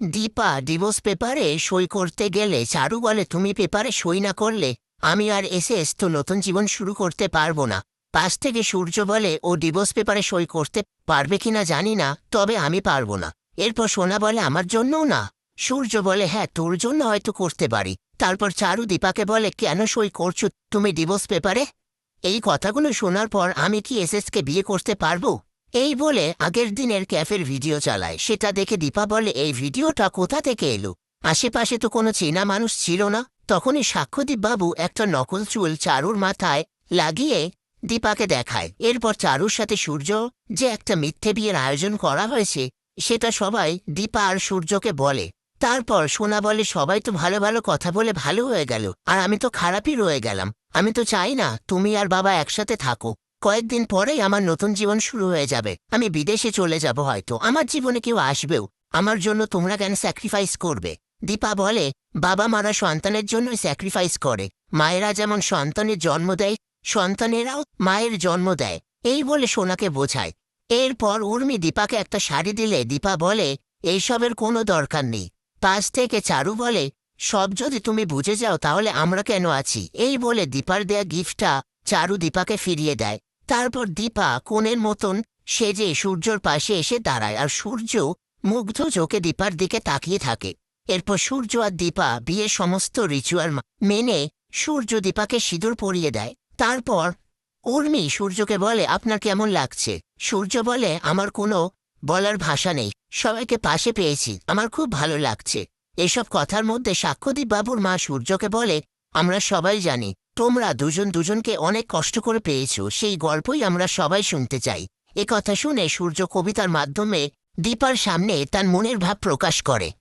Dipa divorce পেপারে সই করতে গেলে, চারু বলে, তুমি পেপারে সই না করলে আমি আর এসে এস তো নতুন জীবন শুরু করতে পারব না। পাশ থেকে সূর্য বলে, ও ডিভোর্স পেপারে সই করতে পারবে কিনা জানি না, তবে আমি পারব না। এরপর সোনা বলে, আমার জন্যও না। সূর্য বলে হ্যাঁ তোর জন্য হয়তো করতে পারি। তারপর চারু দীপাকে বলে, কেন সই করছ? তুমি ডিভোর্স পেপারে এই কথাগুলো শোনার পর আমি কি এসএসকে বিয়ে করতে পারব? এই বলে আগের দিনের ক্যাফের ভিডিও চালায়। সেটা দেখে দীপা বলে, এই ভিডিওটা কোথা থেকে এলো? আশেপাশে তো কোনো চেনা মানুষ ছিল না? তখনই সাক্ষ্যদীপ বাবু একটা নকল চুল চারুর মাথায় লাগিয়ে দীপাকে দেখায়। এরপর চারুর সাথে সূর্য যে একটা মিথ্যে বিয়ের আয়োজন করা হয়েছে, সেটা সবাই দীপা আর সূর্যকে বলে। তারপর সোনা বলে, সবাই তো ভালো ভালো কথা বলে ভালো হয়ে গেল, আর আমি তো খারাপই রয়ে গেলাম। আমি তো চাই না তুমি আর বাবা একসাথে থাকো। কয়েকদিন পরেই আমার নতুন জীবন শুরু হয়ে যাবে। আমি বিদেশে চলে যাব হয়তো। আমার জীবনে কেউ আসবেও। আমার জন্য তোমরা কেন স্যাক্রিফাইস করবে? দীপা বলে, বাবা মারা সন্তানের জন্য স্যাক্রিফাইস করে। মায়েরা যেমন সন্তানের জন্ম দেয়, সন্তানেরাও মায়ের জন্ম দেয়। এই বলে সোনাকে বোঝায়। এরপর উর্মি দীপাকে একটা শাড়ি দিলে। দীপা বলে, এইসবের কোনো দরকার নেই। পাশ থেকে চারু বলে, সব যদি তুমি বুঝে যাও তাহলে আমরা কেন আছি? এই বলে দীপার দেয়া গিফটটা চারু দীপাকে ফিরিয়ে দেয়। তারপর দীপা কোণের মতন সেজে সূর্যর পাশে এসে দাঁড়ায় আর সূর্য মুগ্ধ চোখে দীপার দিকে তাকিয়ে থাকে। এরপর সূর্য আর দীপা বিয়ের সমস্ত রিচুয়াল মেনে সূর্য দীপাকে সিঁদুর পরিয়ে দেয়। তারপর উর্মি সূর্যকে বলে, আপনার কেমন লাগছে? সূর্য বলে, আমার কোনো বলার ভাষা নেই। সবাইকে পাশে পেয়েছি। আমার খুব ভালো লাগছে। এসব কথার মধ্যে সাক্ষ্যদীপ বাবুর মা সূর্যকে বলে, আমরা সবাই জানি তোমরা দুজন দুজনকে অনেক কষ্ট করে পেয়েছ। সেই গল্পই আমরা সবাই শুনতে চাই। একথা কথা শুনে সূর্য কবিতার মাধ্যমে দীপার সামনে তার মনের ভাব প্রকাশ করে।